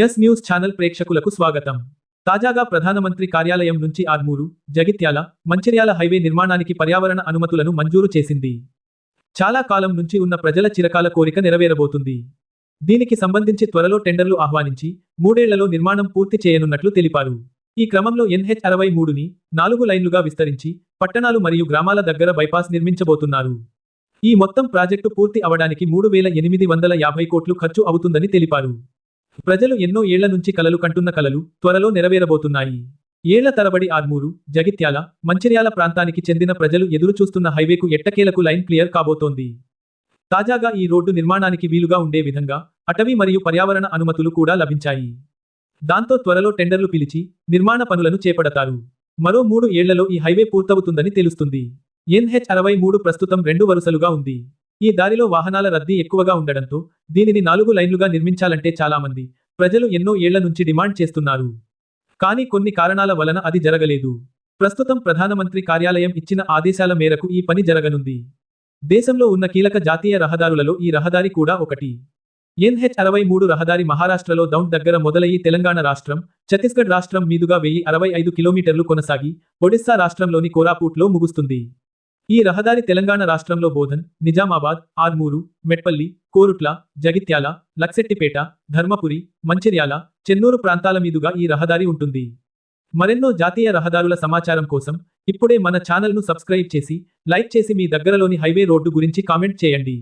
Yes news channel ప్రేక్షకులకు స్వాగతం. తాజాగా ప్రధానమంత్రి కార్యాలయం నుంచి ఆర్మూరు జగిత్యాల మంచిర్యాల హైవే నిర్మాణానికి పర్యావరణ అనుమతులను మంజూరు చేసింది. చాలా కాలం నుంచి ఉన్న ప్రజల చిరకాల కోరిక నెరవేరబోతుంది. దీనికి సంబంధించి త్వరలో టెండర్లు ఆహ్వానించి మూడేళ్ళలో నిర్మాణం పూర్తి చేయనున్నట్లు తెలిపారు. ఈ క్రమంలో ఎన్హెచ్ అరవై మూడుని నాలుగు లైన్లుగా విస్తరించి పట్టణాలు మరియు గ్రామాల దగ్గర బైపాస్ నిర్మించబోతున్నారు. ఈ మొత్తం ప్రాజెక్టు పూర్తి అవడానికి మూడు వేల ఎనిమిది వందల యాభై కోట్లు ఖర్చు అవుతుందని తెలిపారు. ప్రజలు ఎన్నో ఏళ్ళ నుంచి కలలు కంటున్న కలలు త్వరలో నెరవేరబోతున్నాయి. ఏళ్ళ తరబడి ఆర్మూరు జగిత్యాల మంచిర్యాల ప్రాంతానికి చెందిన ప్రజలు ఎదురుచూస్తున్న హైవేకు ఎట్టకేలకు లైన్ క్లియర్ కాబోతోంది. తాజాగా ఈ రోడ్డు నిర్మాణానికి వీలుగా ఉండే విధంగా అటవీ మరియు పర్యావరణ అనుమతులు కూడా లభించాయి. దాంతో త్వరలో టెండర్లు పిలిచి నిర్మాణ పనులను చేపడతారు. మరో మూడు ఏళ్ళలో ఈ హైవే పూర్తవుతుందని తెలుస్తుంది. ఎన్హెచ్ అరవై మూడు ప్రస్తుతం రెండు వరుసలుగా ఉంది. ఈ దారిలో వాహనాల రద్దీ ఎక్కువగా ఉండడంతో దీనిని నాలుగు లైన్లుగా నిర్మించాలంటే చాలామంది ప్రజలు ఎన్నో ఏళ్ళ నుంచి డిమాండ్ చేస్తున్నారు. కానీ కొన్ని కారణాల వలన అది జరగలేదు. ప్రస్తుతం ప్రధానమంత్రి కార్యాలయం ఇచ్చిన ఆదేశాల మేరకు ఈ పని జరగనుంది. దేశంలో ఉన్న కీలక జాతీయ రహదారులలో ఈ రహదారి కూడా ఒకటి. ఎన్హెచ్ అరవై మూడు రహదారి మహారాష్ట్రలో దౌండ్ దగ్గర మొదలయ్యి తెలంగాణ రాష్ట్రం ఛత్తీస్గఢ్ రాష్ట్రం మీదుగా వెయ్యి అరవై ఐదు కిలోమీటర్లు కొనసాగి ఒడిశా రాష్ట్రంలోని కోరాపూట్లో ముగుస్తుంది. ఈ రహదారి తెలంగాణ రాష్ట్రంలో బోధన్ నిజామాబాద్ ఆర్మూరు మెట్పల్లి కోరుట్ల జగిత్యాల లక్సెట్టిపేట ధర్మపురి మంచిర్యాల చెన్నూరు ప్రాంతాల మీదుగా ఈ రహదారి ఉంటుంది. మరెన్నో జాతీయ రహదారుల సమాచారం కోసం ఇప్పుడే మన ఛానల్ను సబ్స్క్రైబ్ చేసి లైక్ చేసి మీ దగ్గరలోని హైవే రోడ్డు గురించి కామెంట్ చేయండి.